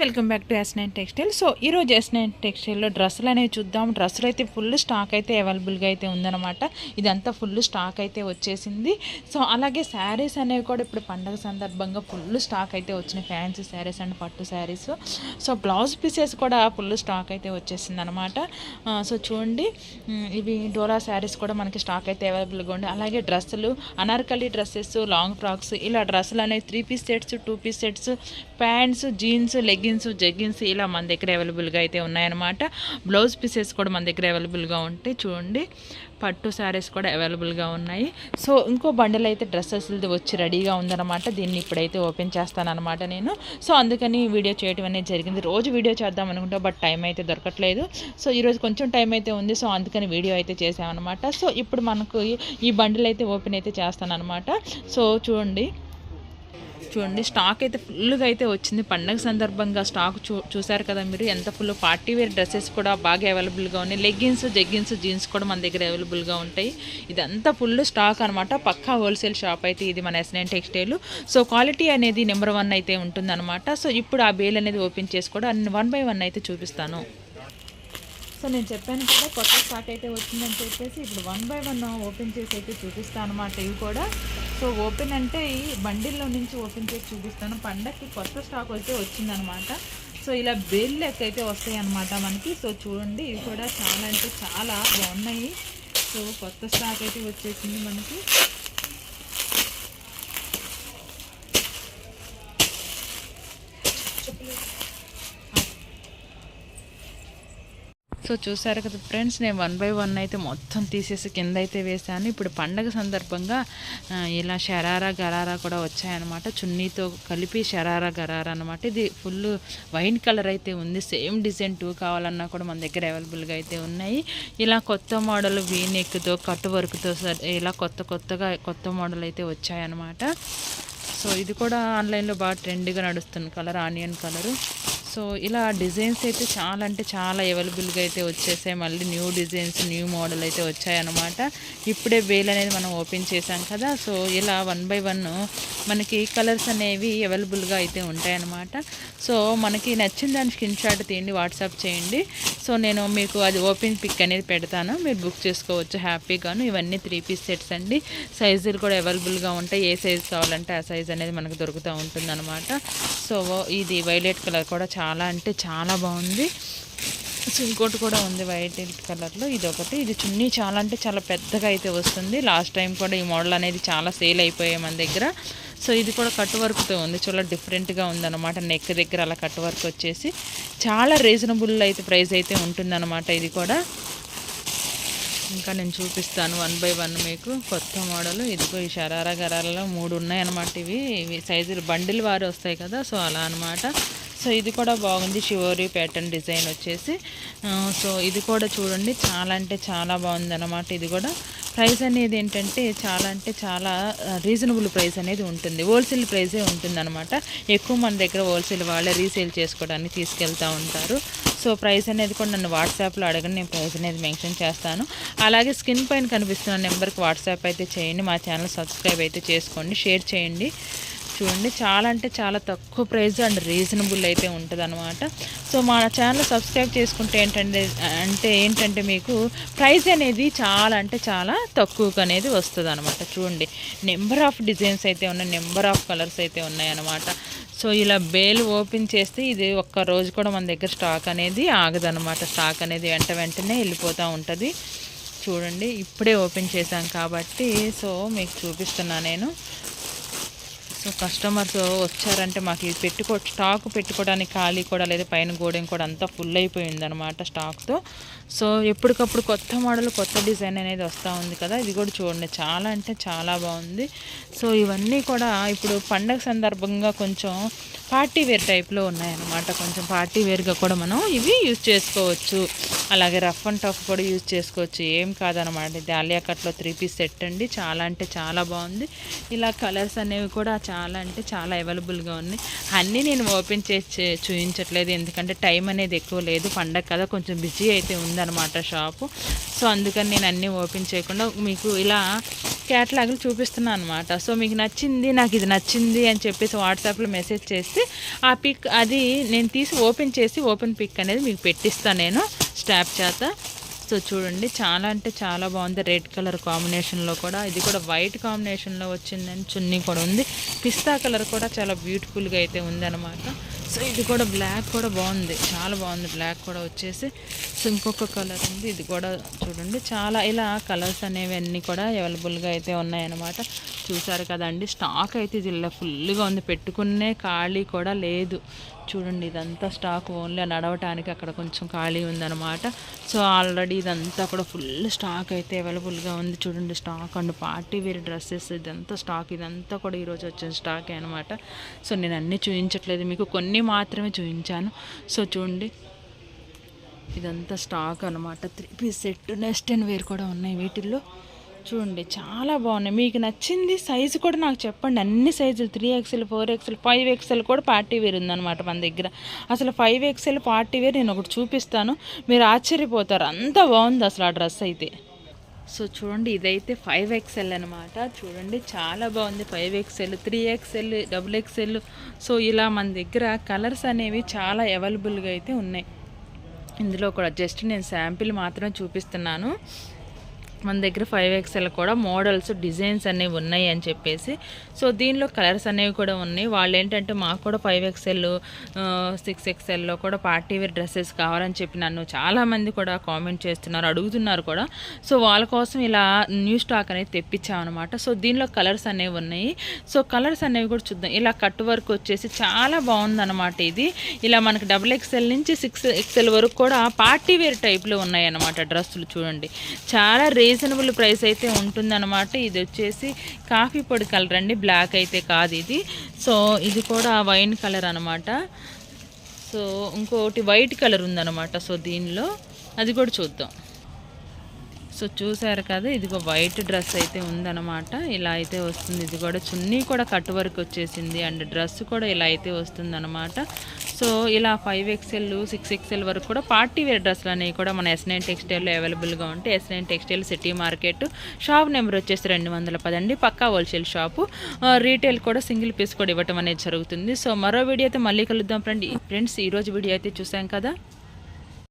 Welcome back to S nine textile so ఈరోజు S nine టెక్స్టైల్లో డ్రెస్సులు అనేవి చూద్దాం. డ్రెస్సులు అయితే ఫుల్ స్టాక్ అయితే అవైలబుల్గా అయితే ఉందన్నమాట. ఇదంతా ఫుల్ స్టాక్ అయితే వచ్చేసింది. సో అలాగే శారీస్ అనేవి కూడా ఇప్పుడు పండగ సందర్భంగా ఫుల్ స్టాక్ అయితే వచ్చినాయి. ఫ్యాన్సీ శారీస్ అండ్ పట్టు శారీస్. సో బ్లౌజ్ పీసెస్ కూడా ఫుల్ స్టాక్ అయితే వచ్చేసింది అనమాట సో చూడండి. ఇవి డోలా శారీస్ కూడా మనకి స్టాక్ అయితే అవైలబుల్గా ఉంది అలాగే డ్రెస్సులు అనార్కలి డ్రెస్సెస్ లాంగ్ ఫ్రాక్స్ ఇలా డ్రెస్సులు అనేవి three piece sets two piece sets pants jeans leggings jeggings ఇలా మన దగ్గర అవైలబుల్గా అయితే ఉన్నాయన్నమాట. బ్లౌజ్ పీసెస్ కూడా మన దగ్గర అవైలబుల్గా ఉంటాయి చూడండి. పట్టు శారీస్ కూడా అవైలబుల్గా ఉన్నాయి. సో ఇంకో బండిల్ అయితే డ్రెస్సెస్ వచ్చి రెడీగా ఉందన్నమాట. దీన్ని ఇప్పుడైతే ఓపెన్ చేస్తానమాట నేను. సో అందుకని వీడియో చేయడం అనేది జరిగింది. రోజు వీడియో చేద్దాం అనుకుంటా బట్ టైం అయితే దొరకట్లేదు. సో ఈరోజు కొంచెం టైం అయితే ఉంది. సో అందుకని వీడియో అయితే చేసామన్నమాట సో ఇప్పుడు మనకు ఈ- ఈ బండిల్ అయితే ఓపెన్ అయితే చేస్తానన్నమాట. సో చూడండి. చూడండి స్టాక్ అయితే ఫుల్గా అయితే వచ్చింది. పండగ సందర్భంగా స్టాక్ చూ చూసారు కదా మీరు ఎంత ఫుల్ పార్టీ వేర్ డ్రెస్సెస్ కూడా బాగా అవైలబుల్గా ఉన్నాయి. లెగ్గిన్స్ జెగ్గిన్స్ జీన్స్ కూడా మన దగ్గర అవైలబుల్గా ఉంటాయి. ఇదంతా ఫుల్ స్టాక్ అనమాట పక్కా హోల్సేల్ షాప్ అయితే ఇది మన S nine textile so quality అనేది నెంబర్ వన్ అయితే ఉంటుందన్నమాట. సో ఇప్పుడు ఆ బేల్ అనేది ఓపెన్ చేసి కూడా వన్ బై వన్ అయితే చూపిస్తాను. సో నేను చెప్పాను కదా కొత్త స్టాక్ అయితే వచ్చిందని చెప్పేసి ఇప్పుడు వన్ బై వన్ ఓపెన్ చేసి అయితే చూపిస్తాను అనమాట ఇవి కూడా సో ఓపెన్ అంటే ఈ బండిల్లో నుంచి ఓపెన్ చేసి చూపిస్తాను. పండక్కి కొత్త స్టాక్ అయితే వచ్చిందనమాట. సో ఇలా బేల్ లెక్క అయితే వస్తాయి అనమాట మనకి. సో చూడండి ఇవి కూడా చాలా అంటే చాలా బాగున్నాయి. సో కొత్త స్టాక్ అయితే వచ్చేసింది మనకి. సో చూసారు కదా ఫ్రెండ్స్ నేను వన్ బై వన్ అయితే మొత్తం తీసేసి కింద అయితే వేసాను ఇప్పుడు పండగ సందర్భంగా ఇలా షరారా గరారా కూడా వచ్చాయన్నమాట. చున్నీతో కలిపి షరారా గరారా అనమాట ఇది ఫుల్ వైన్ కలర్ అయితే ఉంది. సేమ్ డిజైన్ టూ కావాలన్నా కూడా మన దగ్గర అవైలబుల్గా అయితే ఉన్నాయి. ఇలా కొత్త మోడల్ వీ నెక్తో కట్ వర్క్తో ఇలా కొత్త కొత్తగా కొత్త మోడల్ అయితే వచ్చాయన్నమాట. సో ఇది కూడా ఆన్లైన్లో బాగా ట్రెండ్గా నడుస్తుంది కలర్ ఆనియన్ కలరు. సో ఇలా డిజైన్స్ అయితే చాలా అంటే చాలా అవైలబుల్గా అయితే వచ్చేసాయి. మళ్ళీ న్యూ డిజైన్స్ న్యూ మోడల్ అయితే వచ్చాయన్నమాట. ఇప్పుడే బేల్ అనేది మనం ఓపెన్ చేసాం కదా సో ఇలా వన్ బై వన్ మనకి కలర్స్ అనేవి అవైలబుల్గా అయితే ఉంటాయన్నమాట. సో మనకి నచ్చిన దాని స్క్రీన్ షాట్ తీయండి వాట్సాప్ చేయండి. సో నేను మీకు అది ఓపెన్ పిక్ అనేది పెడతాను. మీరు బుక్ చేసుకోవచ్చు హ్యాపీగాను. ఇవన్నీ త్రీ పీస్ సెట్స్ అండి. సైజులు కూడా అవైలబుల్గా ఉంటాయి. ఏ సైజు కావాలంటే ఆ సైజ్ అనేది మనకు దొరుకుతూ ఉంటుంది సో ఇది వైలెట్ కలర్ కూడా చాలా అంటే చాలా బాగుంది. సో ఇంకోటి కూడా ఉంది వైట్ కలర్లో. ఇది ఒకటి. ఇది చున్నీ చాలా అంటే చాలా పెద్దగా అయితే వస్తుంది. లాస్ట్ టైం కూడా ఈ మోడల్ అనేది చాలా సేల్ అయిపోయాయి మన దగ్గర. సో ఇది కూడా కట్ వర్క్తో ఉంది. చాలా డిఫరెంట్గా ఉందన్నమాట. నెక్ దగ్గర అలా కట్ వర్క్ వచ్చేసి చాలా రీజనబుల్ అయితే ప్రైస్ అయితే ఉంటుందన్నమాట ఇది కూడా. ఇంకా నేను చూపిస్తాను వన్ బై వన్ మీకు. కొత్త మోడల్. ఇదిగో ఈ షరారా గరాలలో మూడు ఉన్నాయన్నమాట ఇవి. ఇవి సైజులు బండిల్ వారు వస్తాయి కదా. సో అలా అన్నమాట. సో ఇది కూడా బాగుంది. షివోరీ ప్యాటర్న్ డిజైన్ వచ్చేసి. సో ఇది కూడా చూడండి. చాలా అంటే చాలా బాగుంది అనమాట ఇది కూడా. ప్రైస్ అనేది ఏంటంటే చాలా అంటే చాలా రీజనబుల్ ప్రైస్ అనేది ఉంటుంది. హోల్సేల్ ప్రైసే ఉంటుంది అనమాట ఎక్కువ మన దగ్గర హోల్సేల్ వాళ్ళే రీసేల్ చేసుకోవడానికి తీసుకెళ్తూ ఉంటారు. సో ప్రైస్ అనేది కూడా నన్ను వాట్సాప్లో అడగండి. నేను ప్రైస్ అనేది మెన్షన్ చేస్తాను. అలాగే స్క్రీన్ పైన కనిపిస్తున్న నెంబర్కి వాట్సాప్ అయితే చేయండి. మా ఛానల్ సబ్స్క్రైబ్ అయితే చేసుకోండి. షేర్ చేయండి. చూడండి. చాలా అంటే చాలా తక్కువ ప్రైస్ అండ్ రీజనబుల్ అయితే ఉంటుంది అనమాట సో మా ఛానల్ సబ్స్క్రైబ్ చేసుకుంటే ఏంటంటే అంటే ఏంటంటే మీకు ప్రైస్ అనేది చాలా అంటే చాలా తక్కువకు అనేది వస్తుంది అనమాట చూడండి. నెంబర్ ఆఫ్ డిజైన్స్ అయితే ఉన్నాయి నెంబర్ ఆఫ్ కలర్స్ అయితే ఉన్నాయి అనమాట సో ఇలా బేల్ ఓపెన్ చేస్తే ఇది ఒక్క రోజు కూడా మన దగ్గర స్టాక్ అనేది ఆగదనమాట స్టాక్ అనేది వెంట వెంటనే వెళ్ళిపోతూ ఉంటుంది. చూడండి. ఇప్పుడే ఓపెన్ చేశాం కాబట్టి సో మీకు చూపిస్తున్నా నేను. సో కస్టమర్స్ వచ్చారంటే మాకు ఇది పెట్టుకో స్టాక్ పెట్టుకోవడానికి ఖాళీ కూడా లేదా పైన గోడెం కూడా అంతా ఫుల్ అయిపోయింది అనమాట స్టాక్తో సో ఎప్పటికప్పుడు కొత్త మోడల్ కొత్త డిజైన్ అనేది వస్తూ ఉంది కదా ఇది కూడా చూడండి. చాలా అంటే చాలా బాగుంది. సో ఇవన్నీ కూడా ఇప్పుడు పండగ సందర్భంగా కొంచెం పార్టీ వేర్ టైప్లో ఉన్నాయన్నమాట. కొంచెం పార్టీ వేర్గా కూడా మనం ఇవి యూజ్ చేసుకోవచ్చు. అలాగే రఫ్ అండ్ టఫ్ కూడా యూజ్ చేసుకోవచ్చు. ఏం కాదనమాట ఇది ఆలియా కట్లో త్రీ పీస్ సెట్ అండి. చాలా అంటే చాలా బాగుంది. ఇలా కలర్స్ అనేవి కూడా చాలా అంటే చాలా అవైలబుల్గా ఉన్నాయి. అన్నీ నేను ఓపెన్ చేసి చే- చూపించట్లేదు ఎందుకంటే టైం అనేది ఎక్కువ లేదు. పండగ కదా కొంచెం బిజీ అయితే ఉందన్నమాట షాపు. సో అందుకని నేను అన్నీ ఓపెన్ చేయకుండా మీకు ఇలా క్యాటలాగులు చూపిస్తున్నాను అనమాట సో మీకు నచ్చింది నాకు ఇది నచ్చింది అని చెప్పేసి వాట్సాప్లో మెసేజ్ చేస్తే ఆ పిక్ అది నేను తీసి ఓపెన్ చేసి ఓపెన్ పిక్ అనేది మీకు పెట్టిస్తాను నేను స్టాప్ చేత. వస్తుంది చూడండి. చాలా అంటే చాలా బాగుంది. రెడ్ కలర్ కాంబినేషన్లో కూడా. ఇది కూడా వైట్ కాంబినేషన్లో వచ్చిందని చున్నీ కూడా ఉంది. పిస్తా కలర్ కూడా చాలా బ్యూటిఫుల్గా అయితే ఉందన్నమాట. సో ఇది కూడా బ్లాక్ కూడా బాగుంది. చాలా బాగుంది. బ్లాక్ కూడా వచ్చేసి సో ఇంకొక కలర్ ఉంది. ఇది కూడా చూడండి. చాలా ఇలా కలర్స్ అనేవి అన్నీ కూడా అవైలబుల్గా అయితే ఉన్నాయన్నమాట. చూసారు కదండి. స్టాక్ అయితే ఇది ఇలా ఫుల్గా ఉంది. పెట్టుకునే ఖాళీ కూడా లేదు. చూడండి ఇదంతా స్టాక్ ఓన్లీ నడవటానికి అక్కడ కొంచెం ఖాళీ ఉందన్నమాట. సో ఆల్రెడీ ఇదంతా కూడా ఫుల్ స్టాక్ అయితే అవైలబుల్గా ఉంది. చూడండి stock and party wear dresses ఇదంతా స్టాక్ ఇదంతా కూడా ఈరోజు వచ్చిన స్టాకే అనమాట సో నేను అన్నీ చూపించట్లేదు మీకు కొన్ని మాత్రమే చూపించాను. సో చూడండి. ఇదంతా స్టాక్ అనమాట three piece set next and wear కూడా ఉన్నాయి వీటిల్లో. చూడండి చాలా బాగున్నాయి. మీకు నచ్చింది సైజు కూడా నాకు చెప్పండి. అన్ని సైజులు three XL four XL five XL కూడా పార్టీ వేర్ ఉందన్నమాట మన దగ్గర. అసలు ఫైవ్ ఎక్స్ఎల్ పార్టీ వేర్ నేను ఒకటి చూపిస్తాను. మీరు ఆశ్చర్యపోతారు. అంత బాగుంది అసలు ఆ డ్రెస్ అయితే. సో చూడండి ఇదైతే ఫైవ్ ఎక్స్ఎల్ అనమాట చూడండి చాలా బాగుంది. Five XL three XL double XL. So ఇలా మన దగ్గర కలర్స్ అనేవి చాలా అవైలబుల్గా అయితే ఉన్నాయి. ఇందులో కూడా జస్ట్ నేను శాంపిల్ మాత్రమే చూపిస్తున్నాను. మన దగ్గర ఫైవ్ ఎక్స్ఎల్ కూడా మోడల్స్ డిజైన్స్ అనేవి ఉన్నాయి అని చెప్పేసి. సో దీనిలో కలర్స్ అనేవి కూడా ఉన్నాయి. వాళ్ళు ఏంటంటే మాకు కూడా ఫైవ్ ఎక్స్ఎల్ సిక్స్ ఎక్స్ఎల్లో కూడా పార్టీ వేర్ డ్రెస్సెస్ కావాలని చెప్పి నన్ను చాలామంది కూడా కామెంట్ చేస్తున్నారు అడుగుతున్నారు కూడా. సో వాళ్ళ కోసం ఇలా న్యూ స్టాక్ అనేది తెప్పించామన్నమాట. సో దీనిలో కలర్స్ అనేవి ఉన్నాయి. సో కలర్స్ అనేవి కూడా చూద్దాం. ఇలా కట్ వర్క్ వచ్చేసి చాలా బాగుందన్నమాట ఇది. ఇలా మనకి డబుల్ ఎక్స్ఎల్ నుంచి సిక్స్ ఎక్స్ఎల్ వరకు కూడా పార్టీ వేర్ టైప్లో ఉన్నాయి అన్నమాట డ్రెస్సులు చూడండి. చాలా రే రీజనబుల్ ప్రైస్ అయితే ఉంటుందన్నమాట. ఇది వచ్చేసి కాఫీ పొడి కలర్ అండి బ్లాక్ అయితే కాదు ఇది. సో ఇది కూడా వైన్ కలర్ అనమాట సో ఇంకోటి వైట్ కలర్ ఉందన్నమాట. సో దీనిలో అది కూడా చూద్దాం. సో చూసారు కదా ఇదిగో వైట్ డ్రెస్ అయితే ఉందన్నమాట. ఇలా అయితే వస్తుంది. ఇది కూడా చున్నీ కూడా కట్ వర్క్ వచ్చేసింది. అండ్ డ్రెస్ కూడా ఇలా అయితే వస్తుందన్నమాట. సో ఇలా ఫైవ్ ఎక్స్ఎల్ సిక్స్ ఎక్స్ఎల్ వరకు కూడా పార్టీ వేర్ డ్రెస్లు అనేవి కూడా మన ఎస్ నైన్ టెక్స్టైల్లో అవైలబుల్గా ఉంటాయి S nine textile city market shop number వచ్చేసి రెండు వందల పదండి పక్కా హోల్సేల్ షాపు. రీటైల్ కూడా సింగిల్ పీస్ కూడా ఇవ్వటం అనేది జరుగుతుంది. సో మరో వీడియో అయితే మళ్ళీ కలుద్దాం ఫ్రెండ్. ఫ్రెండ్స్ ఈరోజు వీడియో అయితే చూసాం కదా.